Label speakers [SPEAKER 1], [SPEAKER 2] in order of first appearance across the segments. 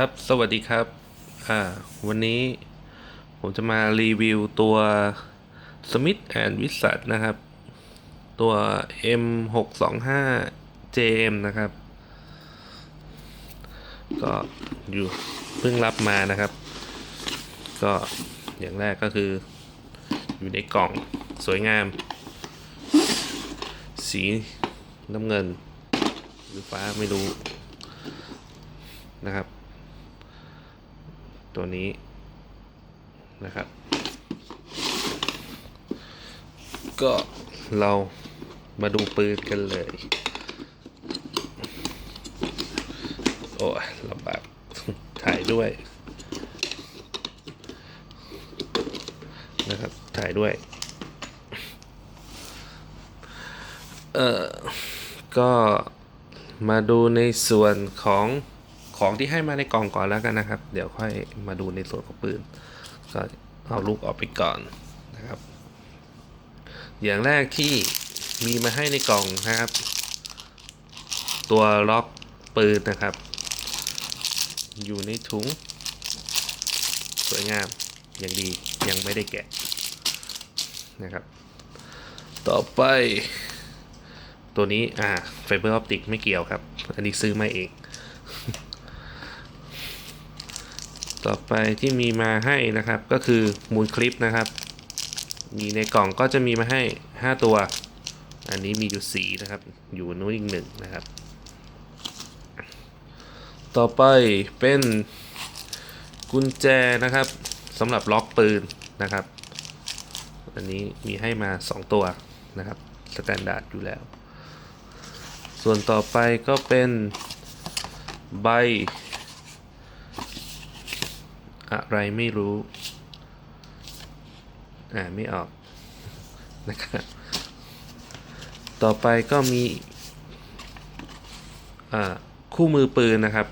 [SPEAKER 1] ครับ สวัสดีครับ อ่า วันนี้ผมจะมารีวิวตัว Smith and Wesson นะครับ ตัว M625JM นะครับ ก็อยู่เพิ่งรับมานะครับ ก็อย่างแรกก็คือ อยู่ในกล่องสวยงาม สีน้ำเงิน หรือฟ้าไม่รู้นะครับ ตัวนี้นะครับ ก็เรามาดูปืนกันเลย โอ้ยลำบากถ่ายด้วยนะครับ ถ่ายด้วย เอ่อ ก็มาดูในส่วนของ ของที่ให้มาในกล่องก่อนแล้วกันนะครับ เดี๋ยวค่อยมาดูในส่วนของปืน ก็เอาลูกออกไปก่อนนะครับ อย่างแรกที่มีมาให้ในกล่องนะครับ ตัวล็อกปืนนะครับ อยู่ในถุง สวยงามอย่างดียังไม่ได้แกะนะครับ ต่อไปตัวนี้ อ่าไฟเบอร์ออปติกไม่เกี่ยวครับ อันนี้ซื้อมาเอง ต่อไปที่มีมาให้นะครับก็คือมูลคลิปนะครับ มีในกล่องก็จะมีมาให้ 5 ตัว อันนี้มีอยู่สีนะครับ อยู่นู้นอีกหนึ่งนะครับ ต่อไปเป็นกุญแจนะครับสำหรับล็อกปืนนะครับ อันนี้มีให้มา 2 ตัวนะครับสแตนดาร์ดอยู่แล้ว ส่วนต่อไปก็เป็นใบ อะไรไม่รู้ อ่านไม่ออกนะครับ ต่อไปก็มีคู่มือปืนนะครับ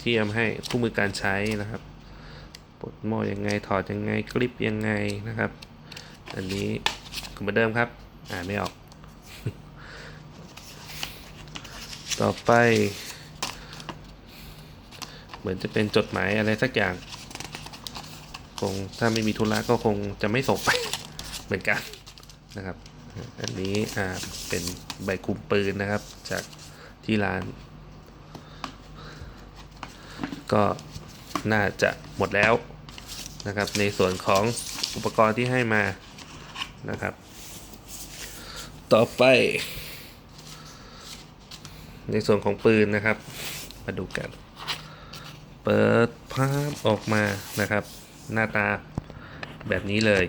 [SPEAKER 1] ที่ทำให้คู่มือการใช้นะครับปลดหม้อยังไงถอดยังไงคลิปยังไงนะครับ อันนี้ก็เหมือนเดิมครับ อ่านไม่ออก ต่อไป เหมือนจะเป็นจดหมายอะไรสักอย่าง คงถ้าไม่มีธุระก็คงจะไม่ส่งไปเหมือนกันนะครับ อันนี้อ่าเป็นใบคุมปืนนะครับ จากที่ร้าน ก็น่าจะหมดแล้วนะครับ ในส่วนของอุปกรณ์ที่ให้มานะครับ ต่อไป ในส่วนของปืนนะครับ มาดูกัน เปิดภาพออกมานะครับ หน้าตาแบบนี้เลย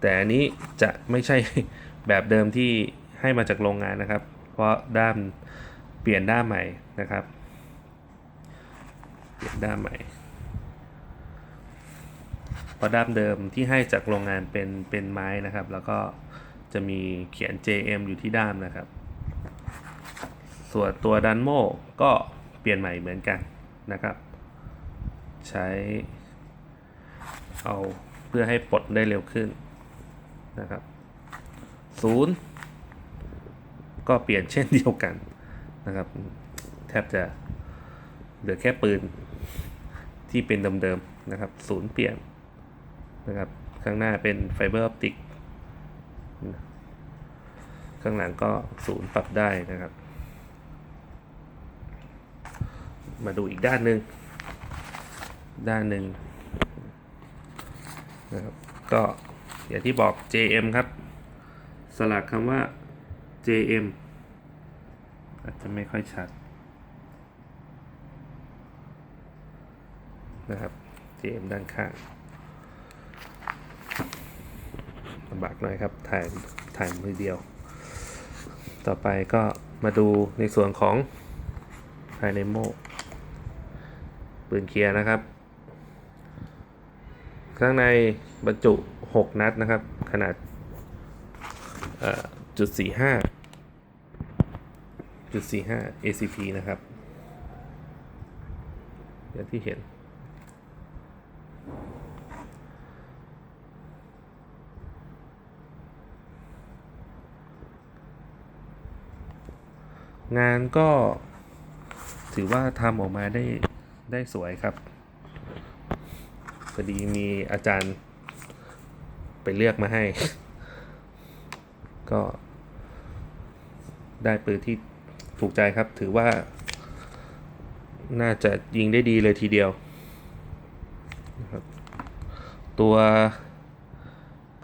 [SPEAKER 1] แต่อันนี้จะไม่ใช่แบบเดิมที่ให้มาจากโรงงานนะครับ เพราะด้ามเปลี่ยนด้ามใหม่นะครับ เปลี่ยนด้ามใหม่เพราะด้ามเดิมที่ให้จากโรงงานเป็นเป็นไม้นะครับ แล้วก็จะมีเขียน JM อยู่ที่ด้ามนะครับ ส่วนตัวดันโมก็เปลี่ยนใหม่เหมือนกันนะครับ ใช้เอาเพื่อให้ปลดได้เร็วขึ้นนะครับศูนย์ก็เปลี่ยนเช่นเดียวกันนะครับ แทบจะเหลือแค่ปืนที่เป็นเดิมๆนะครับศูนย์เปลี่ยนนะครับข้างหน้าเป็นไฟเบอร์ออปติกข้างหลังก็ศูนย์ปรับได้นะครับ มาดูอีกด้านหนึ่ง ด้านหนึ่งนะครับก็อย่างที่บอก JM ครับ สลักคำว่า JM อาจจะไม่ค่อยชัดนะครับ JM ด้านข้างลำบากหน่อยครับ ถ่ายถ่ายมือเดียว ต่อไปก็มาดูในส่วนของภายในโม่ปืนเคลียร์นะครับ ข้างในบรรจุ 6 นัดนะครับ ขนาดจุดสี่ห้าจุดสี่ห้า ACP นะครับ อย่างที่เห็น งานก็ถือว่าทำออกมาได้ได้สวยครับ พอดีมีอาจารย์ไปเลือกมาให้ ก็ได้ปืนที่ถูกใจครับ ถือว่า น่าจะยิงได้ดีเลยทีเดียวนะครับตัว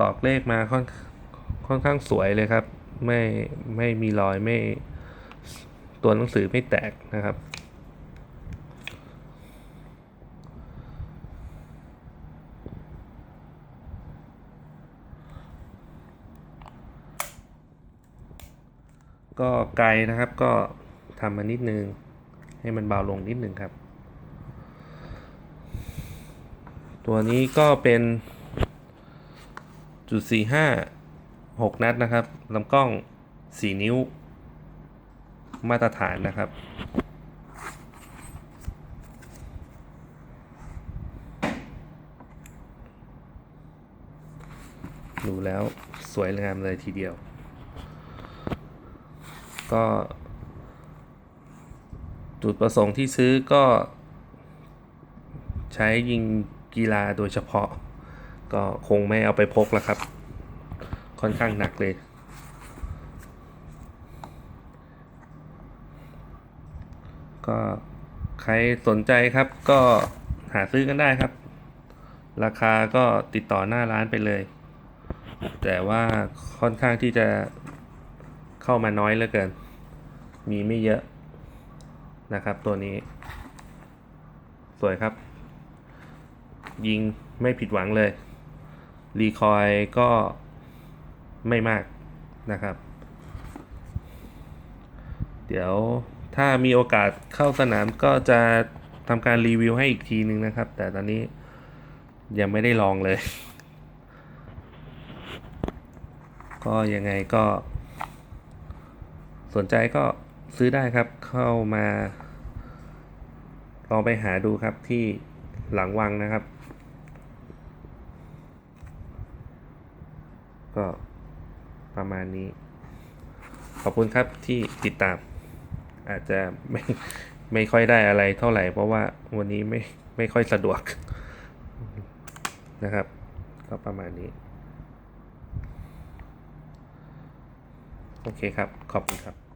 [SPEAKER 1] ตอกเลขมาค่อนค่อนข้างสวยเลยครับ ไม่ไม่มีรอยไม่ตัวหนังสือไม่แตกนะครับ ก็ไกลนะครับก็ทำมานิดนึง ให้มันเบาลงนิดนึงครับ ตัวนี้ก็เป็นจุดสี่ห้าหกนัดนะครับลำกล้องสี่นิ้ว มาตรฐานนะครับ ดูแล้วสวยงามเลยทีเดียว ก็ จุดประสงค์ที่ซื้อก็ ใช้ยิงกีฬาโดยเฉพาะ ก็คงไม่เอาไปพกแล้วครับ ค่อนข้างหนักเลยก็ใครสนใจครับก็หาซื้อกันได้ครับ ราคาก็ติดต่อหน้าร้านไปเลย แต่ว่าค่อนข้างที่จะ เข้ามาน้อยเหลือเกิน มีไม่เยอะนะครับ ตัวนี้ สวยครับ ยิงไม่ผิดหวังเลย รีคอยก็ไม่มากนะครับ เดี๋ยวถ้ามีโอกาสเข้าสนามก็จะทำการรีวิวให้อีกทีนึงนะครับ แต่ตอนนี้ยังไม่ได้ลองเลย ก็ยังไงก็ สนใจก็ซื้อได้ครับเข้ามา ลองไปหาดูครับที่หลังวังนะครับ ก็ประมาณนี้ ขอบคุณครับที่ติดตาม อาจจะไม่ไม่ค่อยได้อะไรเท่าไหร่ เพราะว่าวันนี้ไม่ไม่ค่อยสะดวกนะครับ ก็ประมาณนี้ โอเคครับ ขอบคุณครับ